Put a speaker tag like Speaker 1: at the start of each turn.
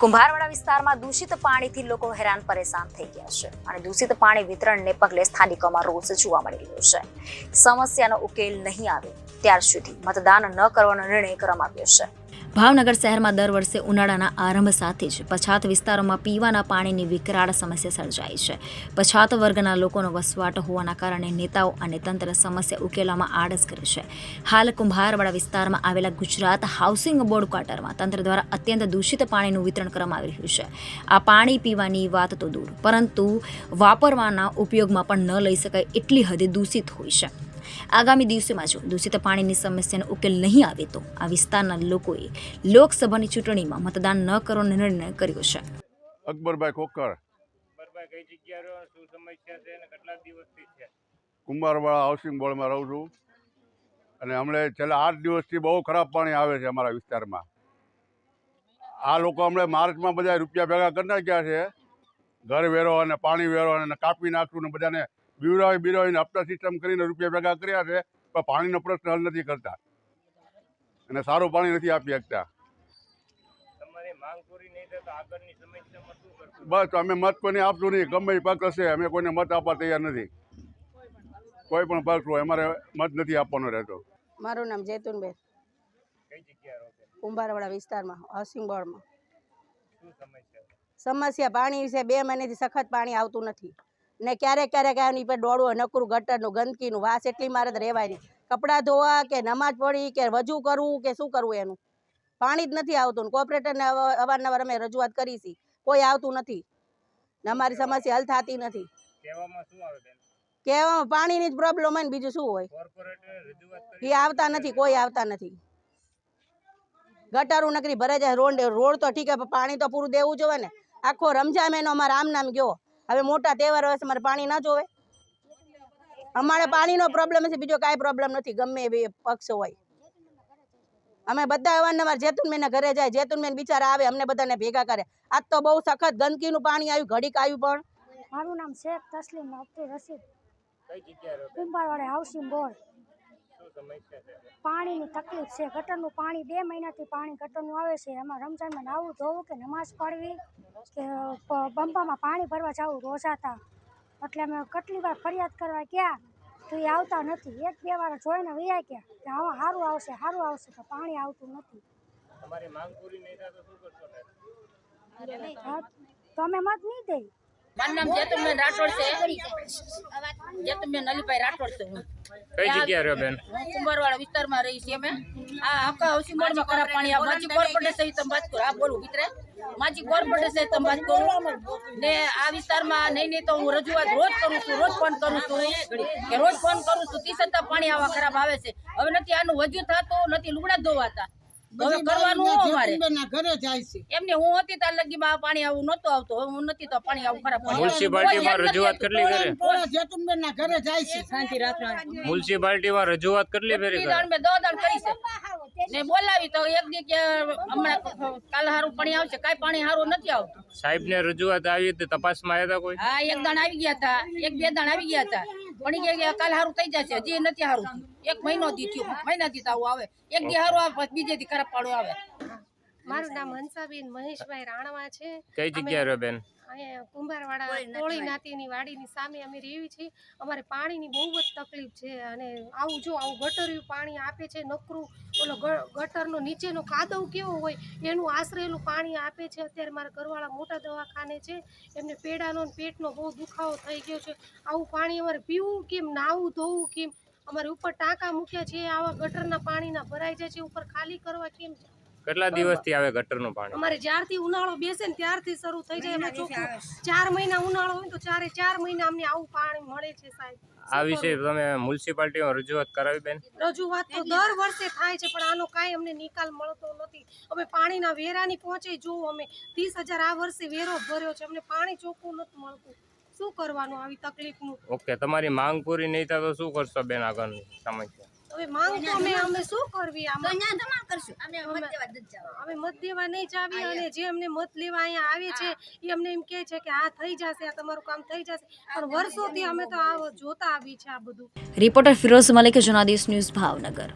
Speaker 1: કુંભારવાડા વિસ્તારમાં દૂષિત પાણીથી લોકો હેરાન પરેશાન થઈ ગયા છે અને દૂષિત પાણી વિતરણને પગલે સ્થાનિકોમાં રોષ જોવા મળી રહ્યો છે. સમસ્યાનો ઉકેલ નહીં આવે, ત્યાર સુધી મતદાન ન કરવાનો નિર્ણય કરવામાં આવ્યો છે. ભાવનગર શહેરમાં દર વર્ષે ઉનાળાના આરંભ સાથે જ પછાત વિસ્તારોમાં પીવાના પાણીની વિકરાળ સમસ્યા સર્જાય છે. પછાત વર્ગના લોકોનો વસવાટ હોવાના કારણે નેતાઓ અને તંત્ર સમસ્યા ઉકેલવામાં આળસ કરે છે. હાલ કુંભારવાડા વિસ્તારમાં આવેલા ગુજરાત હાઉસિંગ બોર્ડ ક્વાર્ટરમાં તંત્ર દ્વારા અત્યંત દૂષિત પાણીનું વિતરણ કરવામાં આવી રહ્યું છે. આ પાણી પીવાની વાત તો દૂર, પરંતુ વાપરવાના ઉપયોગમાં પણ ન લઈ શકાય એટલી હદે દૂષિત હોય છે. આગામી દિવસોમાં જો દૂષિત પાણીની સમસ્યાનો ઉકેલ નહીં આવે તો આ વિસ્તારના લોકોએ લોકસભાની ચૂંટણીમાં મતદાન ન કરવાનો નિર્ણય કર્યો છે.
Speaker 2: અકબરભાઈ ખોખર.
Speaker 3: કઈ જગ્યા શું સમસ્યા છે અને કેટલા દિવસથી છે?
Speaker 2: કુંભારવાળા હાઉસિંગ બોર્ડમાં રહું છું. અને હમણે છેલ્લા આઠ દિવસથી બહુ ખરાબ પાણી આવે છે અમારા વિસ્તારમાં. આ લોકો હમણે માર્ચમાં બધા રૂપિયા ભેગા કરી નાખ્યા છે. ઘર વેરો અને પાણી વેરો અને કાપી નાખ્યું ને બધાને બીવરાવી બીવરાવીને હપ્તા સિસ્ટમ કરીને રૂપિયા ભેગા કર્યા છે પણ પાણીનો પ્રશ્ન હલ નથી કરતા. અને સારું પાણી નથી આપી શકતા.
Speaker 3: તમારી માંગ પૂરી નહીં થાય તો આગળની સમસ્યામાં શું કરશો?
Speaker 2: બસ અમે મત કોઈને આપશું નહીં. ગમે એ પક્ષ હશે અમે કોઈને મત આપવા તૈયાર નથી. કોઈ પણ પક્ષ હોય અમારે મત નથી આપવાનો રહેતો.
Speaker 4: મારું નામ જૈતુનબેન કુંભારવાડા વિસ્તારમાં હાઉસિંગ બોર્ડમાં
Speaker 3: સમસ્યા?
Speaker 4: સમસ્યા પાણી છે બે મહિનેથી સખત પાણી આવતું નથી. ને ક્યારેક ક્યારેક આની પર દોડવું નકરું ગટરનું ગંદકીનું વાસ એટલી મારે તો રહેવાય નહીં કપડાં ધોવા કે નમાજ પડી કે વજુ કરવું કે શું કરવું એનું? પાણી જ નથી આવતું ને કોર્પોરેટરને અવારનવાર અમે રજૂઆત કરી છે. કોઈ આવતું નથી. ને અમારી સમસ્યા હલ થતી નથી.
Speaker 3: કહેવામાં
Speaker 4: પાણીની જ પ્રોબ્લેમ હોય ને બીજું શું હોય? એ આવતા નથી કોઈ આવતા નથી. ગટારું નકરી ભરાઈ જાય રોડ રોડ તો ઠીક હે પાણી તો પૂરું દેવું જોવે ને. આખો રમઝા મહિનો અમારે આમ નામ ગયો. હવે મોટા તહેવાર હોય મારે અમારે પાણી ના જોવે. અમારે પાણીનો પ્રોબ્લેમ છે બીજો કાંઈ પ્રોબ્લેમ નથી ગમે એ પક્ષ હોય. અમે બધા અવારનવાર જેતુનબેનના ઘરે જાય જેતુનબેન બિચારા આવે અમને બધાને ભેગા કરે. આજ તો બહુ સખત ગંદકીનું પાણી આવ્યું ઘડીક આવ્યું પણ.
Speaker 5: મારું નામ શેખ તસલીમ અબ્દુલ રશીદ. કુંભારવાડે હાઉસિંગ બોર્ડ. પાણીની તકલીફ છે. ગટરનું પાણી બે મહિનાથી પાણી ગટરનું આવે છે. એમાં રમજાનમાં નાવું ધોવું કે નમાઝ પાડવી કે બંપામાં બંબામાં પાણી ભરવા જવું રોજાતા એટલે અમે કેટલી વાર ફરિયાદ કરવા ગયા તો એ આવતા નથી. એક બે વાર જોઈને વૈયા ગયા કે આવા સારું આવશે સારું આવશે તો પાણી આવતું નથી.
Speaker 3: તમારી માંગ પૂરી નહીં થાય તો શું કરશો?
Speaker 5: તો અમે મત નહીં દઈ.
Speaker 6: મારું નામ જેતુબેન રાઠોડ છે. જેતુબેન અલીભાઈ રાઠોડ છે
Speaker 3: કઈ જગ્યા રહ્યો બેન?
Speaker 6: હું કુંભારવાડા વિસ્તારમાં રહી છીએ અમે. આ હકા બોર્ડમાં ખરાબ પાણી આ માજી કોર્પોરેશન તમે વાત કરો. આ બોલું મિત્ર માજી કોર્પોરેશન તમે વાત કરો. ને આ વિસ્તારમાં નહીં નહીં તો હું રજૂઆત રોજ કરું છું રોજ ફોન કરું છું. કે રોજ ફોન કરું છું તી છતાં પાણી આવા ખરાબ આવે છે. હવે નથી આનું વજુ થતું નથી લુગડા ધોવાતા. હવે કરવાનું શું અમારે?
Speaker 7: ઘરે જાય છે.
Speaker 6: એમને હું હતી તાર લગીમાં આ પાણી આવું નહોતું આવતું. હું નથી તો પાણી આવું ખરાબ પાણી. આવે.
Speaker 3: રજૂઆત કેટલી કરે
Speaker 7: પોળા જેતુનબેન ના ઘરે જાય છે.
Speaker 6: શાંતિ રાખવાની
Speaker 3: મ્યુનિસિપાલિટીમાં રજૂઆત કેટલી ફેરી
Speaker 6: કેટલી દાણ દો દાણ કરી છે. ને બોલાવી તો એક દી કે હમણાં કાલ હારું પાણી આવશે. કાઈ પાણી હારું નથી આવતું.
Speaker 3: સાહેબ ને રજૂઆત આવી હતી. તપાસમાં આવ્યા હતા કોઈ?
Speaker 6: હા એક દાણ આવી ગયા હતા. એક બે દાણ આવી ગયા હતા. પણ ગયા કાલ હારું થઈ જશે. હજી નથી હારું એક મહિનો દી મહિના દીધા આવું એક દી હારું આવે બીજે દી ખરાબ પાડો આવે.
Speaker 8: મારું નામ હંસાબેન મહેશભાઈ રાણવા છે.
Speaker 3: કઈ જગ્યા બેન?
Speaker 8: કુંભારવાડા ટોળી નાતીની વાડીની સામે અમે રહેવી છીએ. અમારે પાણીની બહુ જ તકલીફ છે અને આવું જો આવું ગટરિયું પાણી આપે છે નકરું ઓલો ગટરનો નીચેનો કાદવ કેવો હોય એનું આશરેલું પાણી આપે છે. અત્યારે મારા ઘરવાળા મોટા દવાખાને છે. એમને પેડાનો પેટનો બહુ દુખાવો થઈ ગયો છે. આવું પાણી અમારે પીવું કેમ નાવું ધોવું કેમ? અમારે ઉપર ટાંકા મૂક્યા છે. આવા ગટરના પાણીના ભરાઈ જાય છે. ઉપર ખાલી કરવા કેમ
Speaker 3: કેટલા દિવસથી આવે ગટરનું પાણી?
Speaker 8: અમારે જ્યારથી ઉનાળો બેસે ને ત્યારથી શરૂ થઈ જાય. અમે ચોખ્ખું ચાર મહિના ઉનાળો હોય તો ચારે ચાર મહિના અમને આવું પાણી મળે છે સાહેબ.
Speaker 3: આ વિશે તમે મ્યુનિસિપાલિટીમાં રજૂઆત કરાવી બેન?
Speaker 8: રજૂઆત તો દર વર્ષે થાય છે પણ આનો કાંઈ અમને નિકાલ મળતો નથી. અમે પાણીના વેરાની પહોંચે જો અમે. ત્રીસ હજાર આ વર્ષે વેરો ભર્યો છે અમને પાણી ચોખ્ખું નથી મળતું. શું કરવાનું આવી તકલીફનું?
Speaker 3: ઓકે તમારી માંગ પૂરી નહીં થાય તો શું કરશો બેન આગળની સમસ્યા?
Speaker 8: હવે માંગ તો અમે અમે શું કરવી? આમાં અમે મત દેવા નહીં જાવી અને જે અમને મત લેવા અહીંયા આવે છે એ અમને એમ કહે છે કે આ થઈ જશે આ તમારું કામ થઈ જશે. પણ વર્ષોથી અમે તો આ જોતા આવી છે આ બધું.
Speaker 1: Reporter Firoz Malik Janadesh news Bhavnagar.